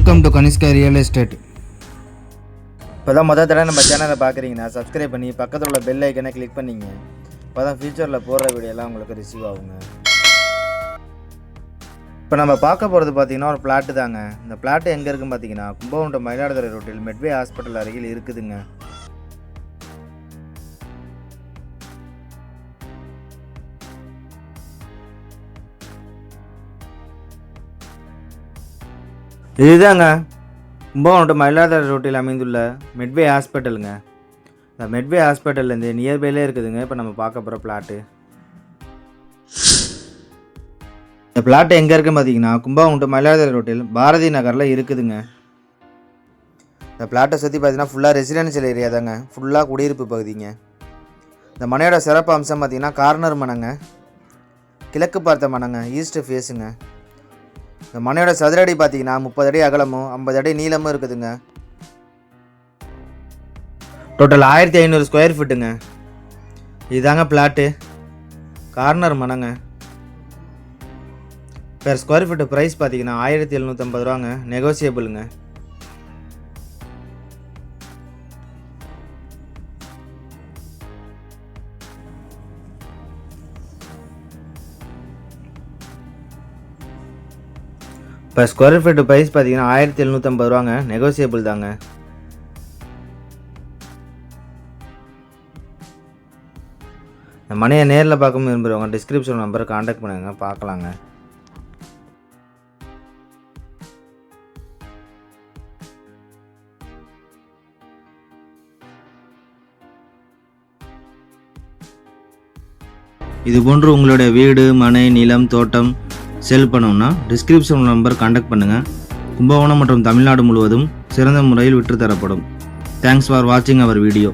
Welcome to Kanishka real estate இப்போ தான் மொதல் தடவை நம்ம சேனலை பார்க்குறீங்கன்னா சப்ஸ்கிரைப் பண்ணி பக்கத்தில் உள்ள பெல் ஐக்கனை கிளிக் பண்ணிங்க. இப்போ தான் ஃபியூச்சரில் போடுற வீடியோலாம் உங்களுக்கு ரிசீவ் ஆகுங்க. இப்போ நம்ம பார்க்க போகிறது பார்த்தீங்கன்னா ஒரு பிளாட்டு தாங்க. இந்த பிளாட்டு எங்கே இருக்குன்னு பார்த்தீங்கன்னா கும்பகோணம் மயிலாடுதுறை ரோட்டில் மெட்வே ஹாஸ்பிட்டல் அருகில் இருக்குதுங்க. இதுதாங்க. கும்பகோணம் மயிலாடுதுறை ரோட்டில் அமைந்துள்ள மெட்வே ஹாஸ்பிட்டலுங்க இந்த மெட்வே ஹாஸ்பிட்டல்லேருந்து நியர்பைலே இருக்குதுங்க. இப்போ நம்ம பார்க்க போகிற பிளாட்டு இந்த பிளாட் எங்கே இருக்குன்னு பார்த்தீங்கன்னா கும்பகோணம் மயிலாடுதுறை ரோட்டில் பாரதி நகரில் இருக்குதுங்க. இந்த பிளாட்டை சுற்றி பார்த்தீங்கன்னா ஃபுல்லாக ரெசிடென்ஷியல் ஏரியா தாங்க. ஃபுல்லாக குடியிருப்பு பகுதிங்க. இந்த மனையோட சிறப்பு அம்சம் பார்த்தீங்கன்னா கார்னர் மனங்க. கிழக்கு பார்த்த மனங்க ஈஸ்ட் ஃபேஸுங்க இந்த மனையோட சதுரடி பார்த்தீங்கன்னா முப்பது அடி அகலமும் ஐம்பது அடி நீளமும் இருக்குதுங்க. டோட்டல் ஆயிரத்தி ஐநூறு ஸ்கொயர் ஃபீட்டுங்க இதுதாங்க பிளாட்டு கார்னர் மனங்க. பெர் ஸ்கொயர் ஃபீட்டு ப்ரைஸ் பார்த்தீங்கன்னா ஆயிரத்தி எழுநூற்றம்பது ரூபாங்க. நெகோசியபிளுங்க இப்போ ஸ்கொயர் ஃபீட்டு ப்ரைஸ் பார்த்தீங்கன்னா ஆயிரத்தி எழுநூற்றம்பது ரூபாங்க. நெகோசியபிள் தாங்க. இந்த மனையை நேரில் பார்க்க விரும்புகிறவங்க டிஸ்கிரிப்ஷன் நம்பரை காண்டாக்ட் பண்ணுங்க பார்க்கலாங்க. இது போன்று உங்களுடைய வீடு மனை நிலம் தோட்டம் சேல் பண்ணணும்னா டிஸ்கிரிப்ஷன் நம்பர் காண்டாக்ட் பண்ணுங்கள் கும்பகோணம் மற்றும் தமிழ்நாடு முழுவதும் சிறந்த முறையில் விற்றுத்தரப்படும். தேங்க்ஸ் ஃபார் வாட்சிங் அவர் வீடியோ